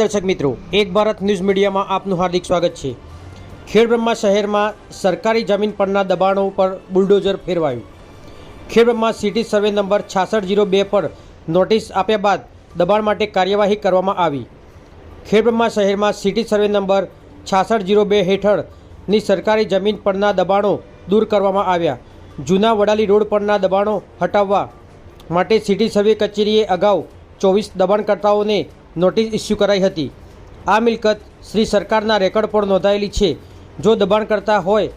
દર્શક મિત્રો, એક ભારત ન્યૂઝ મીડિયામાં આપનું હાર્દિક સ્વાગત છે. ખેડબ્રહ્મા શહેરમાં સરકારી જમીન પરના દબાણો પર બુલડોઝર ફેરવાયું. ખેડબ્રહ્મા સિટી સર્વે નંબર છાસઠ જીરો બે પર નોટિસ આપ્યા બાદ દબાણ માટે કાર્યવાહી કરવામાં આવી. ખેડબ્રહ્મા શહેરમાં સિટી સર્વે નંબર છાસઠ જીરો બે હેઠળની સરકારી જમીન પરના દબાણો દૂર કરવામાં આવ્યા. જૂના વડાલી રોડ પરના દબાણો હટાવવા માટે સિટી સર્વે કચેરીએ અગાઉ ચોવીસ દબાણકર્તાઓને નોટિસ ઇસ્યુ કરાઈ હતી. આ મિલકત શ્રી સરકારના રેકર્ડ પર નોંધાયેલી છે. જો દબાણ કરતા હોય,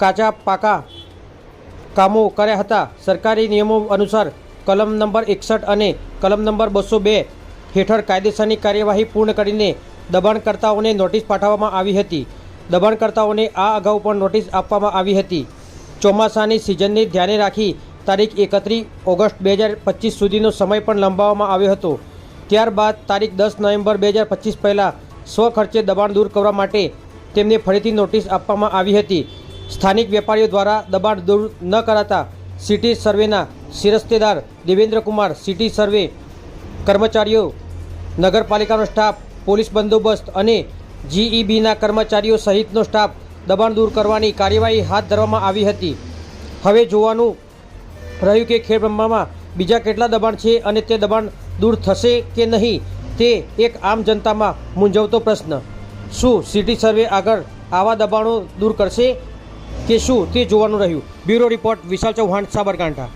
કાચા પાકા કામો કર્યા હતા, સરકારી નિયમો અનુસાર કલમ નંબર એકસઠ અને કલમ નંબર બસો બે હેઠળ કાયદેસરની કાર્યવાહી પૂર્ણ કરીને દબાણકર્તાઓને નોટિસ પાઠવવામાં આવી હતી. દબાણકર્તાઓને આ અગાઉ પણ નોટિસ આપવામાં આવી હતી. ચોમાસાની સિઝનને ધ્યાને રાખી તારીખ એકત્રીસ ઓગસ્ટ બે હજાર પચીસ સુધીનો સમય પણ લંબાવવામાં આવ્યો હતો. ત્યારબાદ તારીખ દસ નવેમ્બર બે હજાર પચીસ પહેલાં સ્વખર્ચે દબાણ દૂર કરવા માટે તેમને ફરીથી નોટિસ આપવામાં આવી હતી. સ્થાનિક વેપારીઓ દ્વારા દબાણ દૂર ન કરાતા સિટી સર્વેના શિરસ્તેદાર દેવેન્દ્રકુમાર સિટી સર્વે કર્મચારીઓ, નગરપાલિકાનો સ્ટાફ, પોલીસ બંદોબસ્ત અને જીઈબીના કર્મચારીઓ સહિતનો સ્ટાફ દબાણ દૂર કરવાની કાર્યવાહી હાથ ધરવામાં આવી હતી. હવે જોવાનું રહ્યું કે ખેડબ્રહ્મામાં બીજા કેટલા દબાણ છે અને તે દબાણ દૂર થશે કે નહીં, તે એક આમ જનતામાં મૂંઝવતો પ્રશ્ન. શું સિટી સર્વે આગળ આવા દબાણો દૂર કરશે કે શું તે જોવાનું રહ્યું? Bureau report Vishal Chauhan, Sabarkantha.